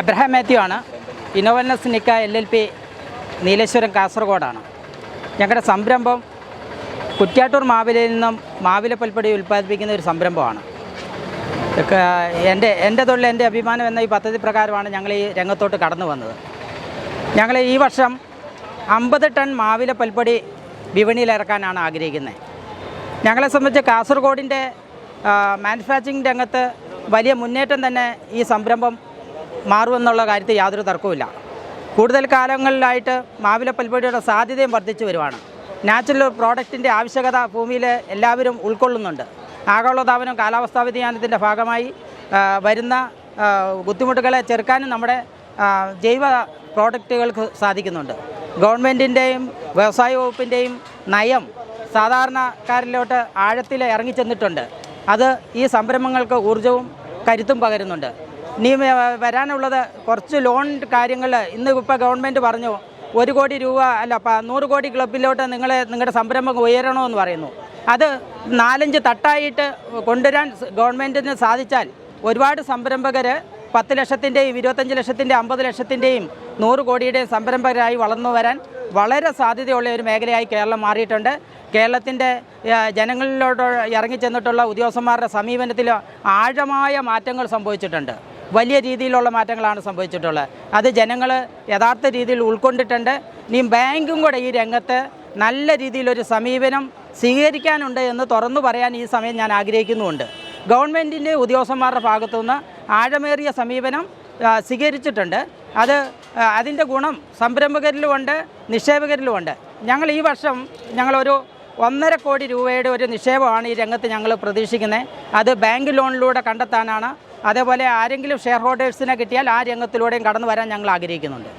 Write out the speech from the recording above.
Abraham Mathew ആണ്. ഇന്നോവൽനസ് നിക്ക എൽ എൽ പി നീലേശ്വരം കാസർഗോഡാണ്. ഞങ്ങളുടെ സംരംഭം കുറ്റ്യാട്ടൂർ മാവിലയിൽ നിന്നും മാവില പൽപ്പടി ഉൽപ്പാദിപ്പിക്കുന്ന ഒരു സംരംഭമാണ്. എന്റെ എന്റെ തൊഴിൽ എന്റെ അഭിമാനം എന്ന ഈ പദ്ധതി പ്രകാരമാണ് ഞങ്ങൾ ഈ രംഗത്തോട്ട് കടന്നു വന്നത്. ഞങ്ങൾ ഈ വർഷം അമ്പത് ടൺ മാവില പൽപ്പടി വിപണിയിൽ ഇറക്കാനാണ് ആഗ്രഹിക്കുന്നത്. ഞങ്ങളെ സംബന്ധിച്ച് കാസർഗോഡിന്റെ മാനുഫാക്ചറിങ് രംഗത്ത് വലിയ മുന്നേറ്റം തന്നെ ഈ സംരംഭം മാറുമെന്നുള്ള കാര്യത്തിൽ യാതൊരു തർക്കവുമില്ല. കൂടുതൽ കാലങ്ങളിലായിട്ട് മാവില പൽപ്പൊടിയുടെ സാധ്യതയും വർദ്ധിച്ചു വരുവാണ്. നാച്ചുറൽ പ്രോഡക്റ്റിന്റെ ആവശ്യകത ഭൂമിയിൽ എല്ലാവരും ഉൾക്കൊള്ളുന്നുണ്ട്. ആഗോളതാപനം കാലാവസ്ഥാ വ്യതിയാനത്തിന്റെ ഭാഗമായി വരുന്ന ബുദ്ധിമുട്ടുകളെ ചെറുക്കാനും നമ്മുടെ ജൈവ പ്രോഡക്റ്റുകൾക്ക് സാധിക്കുന്നുണ്ട്. ഗവൺമെന്റിന്റെയും വ്യവസായ വകുപ്പിന്റെയും നയം സാധാരണക്കാരിലോട്ട് ആഴത്തിൽ ഇറങ്ങിച്ചെന്നിട്ടുണ്ട്. അത് ഈ സംരംഭങ്ങൾക്ക് ഊർജവും കരുത്തും പകരുന്നുണ്ട്. ഇനി വരാനുള്ളത് കുറച്ച് ലോൺ കാര്യങ്ങൾ ഇന്ന് ഇപ്പോൾ ഗവൺമെന്റ് പറഞ്ഞു ഒരു കോടി രൂപ അല്ല നൂറ് കോടി ക്ലബിലോട്ട് നിങ്ങളെ നിങ്ങളുടെ സംരംഭം ഉയരണമെന്ന് പറയുന്നു. അത് നാലഞ്ച് തട്ടായിട്ട് കൊണ്ടുവരാൻ ഗവൺമെന്റിന് സാധിച്ചാൽ ഒരുപാട് സംരംഭകർ പത്ത് ലക്ഷത്തിന്റെയും ഇരുപത്തഞ്ച് ലക്ഷത്തിന്റെയും അമ്പത് ലക്ഷത്തിന്റെയും നൂറ് കോടിയുടെയും സംരംഭകരായി വളർന്നു വരാൻ വളരെ സാധ്യതയുള്ള ഒരു മേഖലയായി കേരളം മാറിയിട്ടുണ്ട്. കേരളത്തിന്റെ ജനങ്ങളിലോട്ട് ഇറങ്ങിച്ചെന്നിട്ടുള്ള ഉദ്യോഗസ്ഥന്മാരുടെ സമീപനത്തിൽ ആഴമായ മാറ്റങ്ങൾ സംഭവിച്ചിട്ടുണ്ട്. വലിയ രീതിയിലുള്ള മാറ്റങ്ങളാണ് സംഭവിച്ചിട്ടുള്ളത്. അത് ജനങ്ങൾ യഥാർത്ഥ രീതിയിൽ ഉൾക്കൊണ്ടിട്ടുണ്ട്. ഇനി ബാങ്കും കൂടെ ഈ രംഗത്ത് നല്ല രീതിയിലൊരു സമീപനം സ്വീകരിക്കാനുണ്ട് എന്ന് തുറന്നു പറയാൻ ഈ സമയം ഞാൻ ആഗ്രഹിക്കുന്നുമുണ്ട്. ഗവൺമെന്റിന്റെ ഉദ്യോഗസ്ഥന്മാരുടെ ഭാഗത്തുനിന്ന് ആഴമേറിയ സമീപനം സ്വീകരിച്ചിട്ടുണ്ട്. അത് അതിന്റെ ഗുണം സംരംഭകരിലുമുണ്ട് നിക്ഷേപകരിലുമുണ്ട്. ഞങ്ങൾ ഈ വർഷം ഞങ്ങളൊരു ഒന്നര കോടി രൂപയുടെ ഒരു നിക്ഷേപമാണ് ഈ രംഗത്ത് ഞങ്ങൾ പ്രതീക്ഷിക്കുന്നത്. അത് ബാങ്ക് ലോണിലൂടെ കണ്ടെത്താനാണ് അതേപോലെ ആരെങ്കിലും ഷെയർ ഹോൾഡേഴ്സിനെ കിട്ടിയാൽ ആ രംഗത്തിലൂടെയും കടന്നു വരാൻ ഞങ്ങൾ ആഗ്രഹിക്കുന്നുണ്ട്.